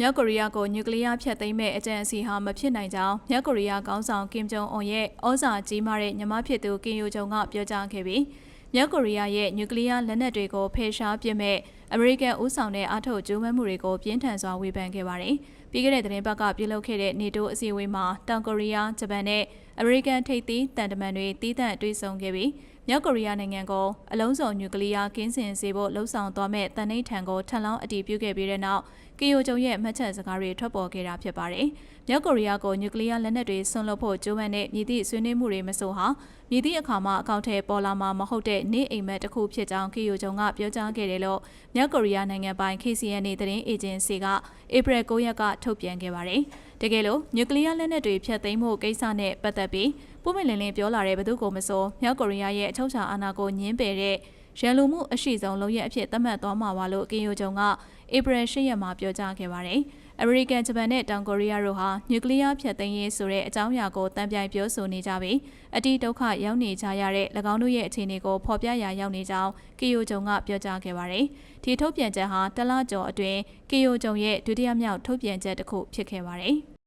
မြောက်ကိုရီးယားကိုနျူကလ িয়ারဖျက်သိမ်းမဲ့အကြံအစီဟာမဖြစ်နိုင်ကြောင်းမြောက်ကိုရီးယားခေါင်းဆောင်ကင်ဂျုံအွန်ရဲ့ဩဇာကြီးမားတဲ့ညီမဖြစ်သူကင်ယိုဂျုံကပြောကြားခဲ့ပြီးမြောက်ကိုရီးယားရဲ့နျူကလ িয়ারလက်နက်တွေကိုဖယ်ရှားပစ်မဲ့အမေရိကန်ဦးဆောင်တဲ့အားထုတ်ကြိုးပမ်းမှုတွေကိုပြင်းထန်စွာဝေဖန်ခဲ့ပါတယ်။ပြီးခဲ့တဲ့သတင်းပတ်ကပြုလုပ်ခဲ့တဲ့နေတိုးအစည်းအဝေးမှာတောင်ကိုရီးယား၊ဂျပန်နဲ့အမေရိကန်ထိပ်သီးတန်တမန်တွေတီးသန့်တွေ့ဆုံခဲ့ပြီးမြောက်ကိုရီးယားနိုင်ငံကိုအလုံးစုံနျူကလ িয়ারကင်းစင်စေဖို့လှုံ့ဆော်သွားမဲ့တန်နှိတ်ထံကိုထပ်လောင်းအတည်ပြုခဲ့ပြီးတဲ့နောက် ကီယိုဂျုံရဲ့မှတ်ချက်စကားတွေထွက်ပေါ်ခဲ့တာဖြစ်ပါတယ်။မြောက်ကိုရီးယားကိုနျူကလ িয়ারလက်နက်တွေဆွန့်လွတ်ဖို့ကြိုးပမ်းတဲ့မြည်သည့်ဆွေးနွေးမှုတွေမဆိုဟာမြည်သည့်အခါမှအကောင့်ထဲပေါ်လာမှာမဟုတ်တဲ့နေအိမ်မက်တစ်ခုဖြစ်ကြောင်းကီယိုဂျုံကပြောကြားခဲ့တယ်လို့မြောက်ကိုရီးယားနိုင်ငံပိုင် KCN သတင်းအေဂျင်စီကဧပြီ9ရက်ကထုတ်ပြန်ခဲ့ပါတယ်။တကယ်လို့နျူကလ িয়ারလက်နက်တွေဖျက်သိမ်းမှုကိစ္စနဲ့ပတ်သက်ပြီးပုံမလင်းလင်းပြောလာတဲ့ဘသူကိုမဆိုမြောက်ကိုရီးယားရဲ့အချုပ်အခြာအာဏာကိုညှင်းပယ်တဲ့ ရန်လိုမှုအရှိဆုံးလုံရဲ့အဖြစ်သတ်မှတ်သွားမှာပါလို့ကင်ယိုဂျုံကဧပြီ10ရက်မှာပြောကြားခဲ့ပါတယ်။အမေရိကန်ဂျပန်နဲ့တောင်ကိုရီးယားတို့ဟာနျူကလ িয়ার ဖျက်သိမ်းရေးဆိုတဲ့အကြောင်းအရာကိုတံပြိုင်ပြောဆိုနေကြပြီးအတိဒုက္ခရောက်နေကြရတဲ့၎င်းတို့ရဲ့အခြေအနေကိုဖော်ပြရာရောက်နေကြောင်းကီယိုဂျုံကပြောကြားခဲ့ပါတယ်။ဒီထုတ်ပြန်ချက်ဟာတလကျော်အတွင်းကီယိုဂျုံရဲ့ဒုတိယမြောက်ထုတ်ပြန်ချက်တစ်ခုဖြစ်ခဲ့ပါတယ်။